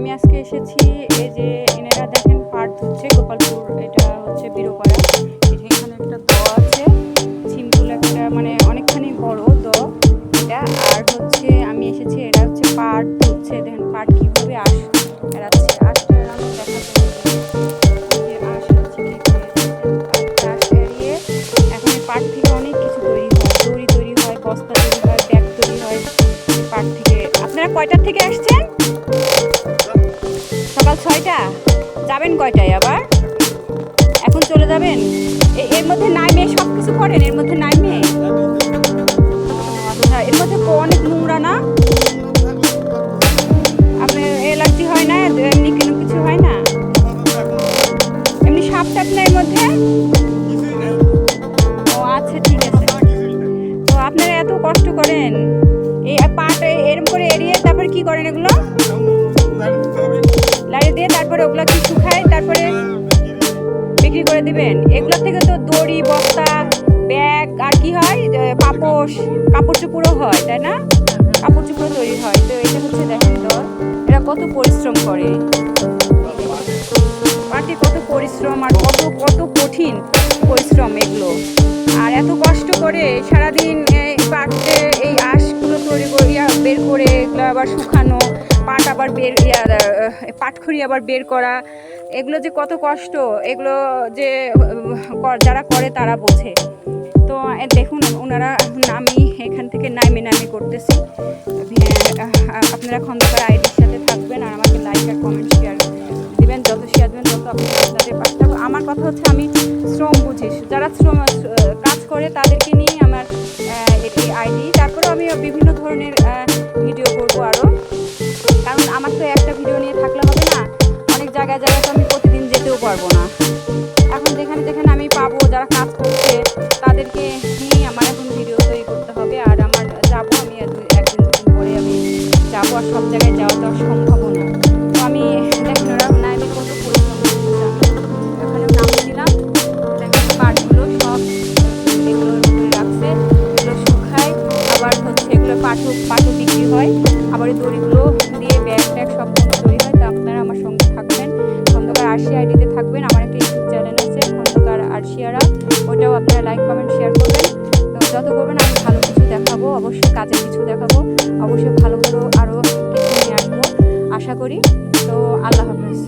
আমি আজকে এসেছি এই যে এনারা দেখেন পাট ধুচ্ছে, গোপালপুর এটা হচ্ছে বীরপাড়া এখানে একটা দ আছে সিম্পল একটা মানে অনেকখানি বড় দ এটা। আর হচ্ছে আমি এসেছি এটা হচ্ছে পার্ট ধুচ্ছে, দেখেন পাট কীভাবে আস এড়াচ্ছে হচ্ছে পাট থেকে অনেক কিছু তৈরি হয়। তৈরি হয় থেকে। আপনারা কয়টার থেকে আসছেন? যাবেন কয়টায় আবার? এখন চলে যাবেন? এর মধ্যে নাইমে সব কিছু করেন, এর মধ্যে নাইমে আচ্ছা এর মধ্যে অনেক নোংরা না? আপনার অ্যালার্জি হয় না, এমনি কোনো কিছু হয় না? এমনি সাপ টাপ না এর মধ্যে? ও আচ্ছা ঠিক আছে। তো আপনারা এত কষ্ট করেন, এই পাট এরম করে এড়িয়ে তারপরে কি করেন এগুলো? দিয়ে তারপরে ওগুলো কি শুকায় তারপরে বিক্রি করে দিবেন। এগুলো থেকে তো দড়ি, বস্তা, ব্যাগ, আর কি হয় পাপোশ কাপড় চোপড়ও হয়, তাই না? কাপড় চোপড় তৈরি হয়। তো এটা হচ্ছে দেখেন তো, এরা কত পরিশ্রম করে। পাটি কত পরিশ্রম আর কত কত কঠিন পরিশ্রম এগুলো। আর এত কষ্ট করে সারাদিন এই পাটে এই আঁশগুলো তৈরি করে ইয়া বের করে এগুলো আবার শুকানো পাট আবার বের পাটখড়ি আবার বের করা, এগুলো যে কত কষ্ট, এগুলো যে যারা করে তারা বোঝে। তো দেখুন ওনারা আমি এখান থেকে নামে নামে করতেছি। আপনারা খন্দকার আইডির সাথে থাকবেন আর আমাকে লাইক আর কমেন্ট শেয়ার দিবেন। যত শেয়ার দেবেন, তত আপনি আপনাদের পাশে আমার কথা হচ্ছে আমি শ্রম বুঝি। যারা শ্রম কাজ করে তাদেরকে নিয়ে তো একটা ভিডিও নিয়ে থাকলে হবে না, অনেক জায়গায় জায়গায় তো আমি প্রতিদিন যেতেও পারব না। এখন যেখানে যেখানে আমি পাবো, যারা কাজ করছে, তাদেরকে নিয়ে আমার এখন ভিডিও তৈরি করতে হবে। আর আমার যাব আমি একদিন দুদিন পরে আমি যাব, আর সব জায়গায় যাওয়া তো সম্ভব না। তো আমি পরিশ্রম ওখানে নাম দিলাম। আবার বিক্রি হয়। আবার এই দড়িগুলো দিয়ে ব্যাগ ট্যাগ সব কিছু তৈরি হয়, তো আপনারা আমার সঙ্গে থাকবেন। খন্দকার আরশি আইডিতে থাকবেন, আমার একটা ইউটিউব চ্যানেল আছে, খন্দকার আরশিয়ারা। ওটাও আপনারা লাইক, কমেন্ট, শেয়ার করবেন। তো যত করবেন, আমি ভালো কিছু দেখাবো, অবশ্যই কাজের কিছু দেখাবো। অবশ্যই ভালো ভালো আরও কিছু নিয়ে আসব, আশা করি। তো আল্লাহ হাফেজ।